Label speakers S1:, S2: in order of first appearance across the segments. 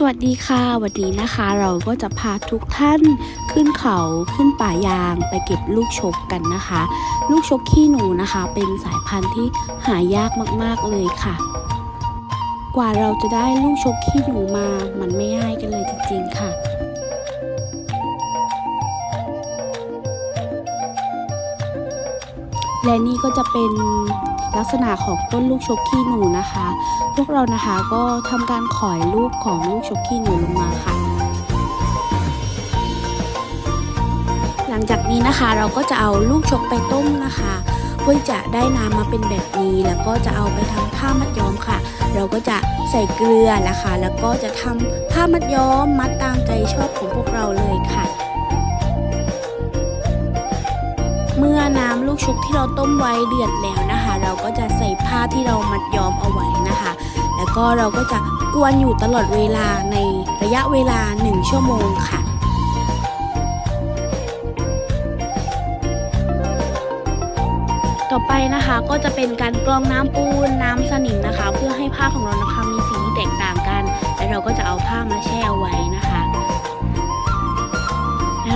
S1: สวัสดีค่ะ วันนี้นะคะเราก็จะพาทุกท่านขึ้นเขาขึ้นป่ายางไปเก็บลูกชกกันนะคะ ลูกชกขี้หนูนะคะ เป็นสายพันธุ์ที่หายากมากๆเลยค่ะ กว่าเราจะได้ลูกชกขี้หนูมา มันไม่ง่ายกันเลยจริงๆค่ะและนี่ก็จะเป็น ลักษณะของต้นลูกชกขี้หนูนะคะ พวกเรานะคะก็ทำการขอยลูกของลูกชกขี้หนูลงมาค่ะ หลังจากนี้นะคะเราก็จะเอาลูกชกไปต้มนะคะเพื่อจะได้น้ำมาเป็นแบบนี้ แล้วก็จะเอาไปทำผ้ามัดย้อมค่ะ เราก็จะใส่เกลือนะคะ แล้วก็จะทำผ้ามัดย้อมมัดตามใจชอบของพวกเราเลยค่ะ ชุบที่เราต้มไว้เดือดแล้วนะคะ เราก็จะใส่ผ้าที่เรามัดย้อมเอาไว้นะคะ แล้วก็เราก็จะกวนอยู่ตลอดเวลาในระยะเวลา 1 ชั่วโมงค่ะต่อไปนะคะก็จะเป็นการกรองน้ำปูนน้ำสนิมนะคะ เพื่อให้ผ้าของเรานะคะ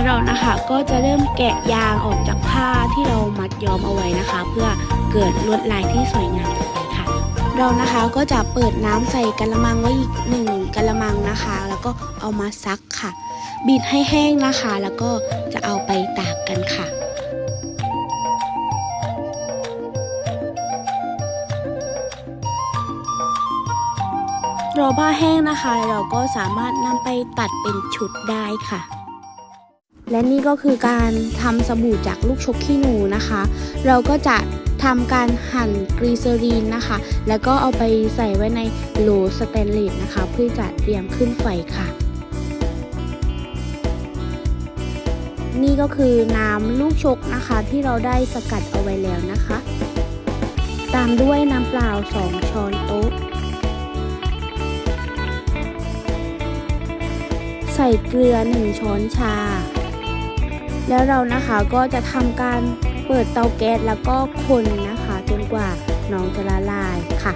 S1: เรานะคะ ก็จะเริ่มแกะยางออกจากผ้าที่เรามัดย้อมเอาไว้นะคะ เพื่อเกิดลวดลายที่สวยงามต่อไปค่ะ เรานะคะก็จะเปิดน้ำใส่กะละมังไว้อีกหนึ่งกะละมังนะคะ แล้วก็เอามาซักค่ะ บีบให้แห้งนะคะ แล้วก็จะเอาไปตากกันค่ะรอผ้าแห้งนะคะ เราก็สามารถนำไปตัดเป็นชุดได้ค่ะ และนี่ก็คือการทำสบู่จากลูกชกขี้หนูนะคะ เราก็จะทำการหั่นกรีเซอรีนนะคะ แล้วก็เอาไปใส่ไว้ในโหลสแตนเลสนะคะ เพื่อจะเตรียมขึ้นไฟค่ะ นี่ก็คือน้ำลูกชกนะคะ ที่เราได้สกัดเอาไว้แล้วนะคะ ตามด้วยน้ำเปล่า 2 ช้อนโต๊ะ ใส่เกลือ 1 ช้อนชา แล้วเรานะคะก็จะทำการเปิดเตาแก๊สแล้วก็คนนะคะจนกว่าน้องจะละลายค่ะ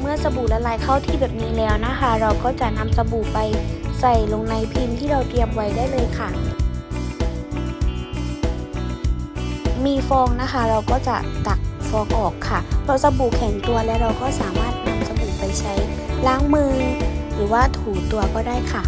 S1: เมื่อสบู่ละลายเข้าที่แบบนี้แล้วนะคะ เราก็จะนำสบู่ไปใส่ลงในพิมพ์ที่เราเตรียมไว้ได้เลยค่ะ มีฟองนะคะ เราก็จะตักฟองออกค่ะเพราะสบู่แข็งตัวและเราก็สามารถนำสบู่ไปใช้ล้างมือ หรือว่าถูตัวก็ได้ค่ะ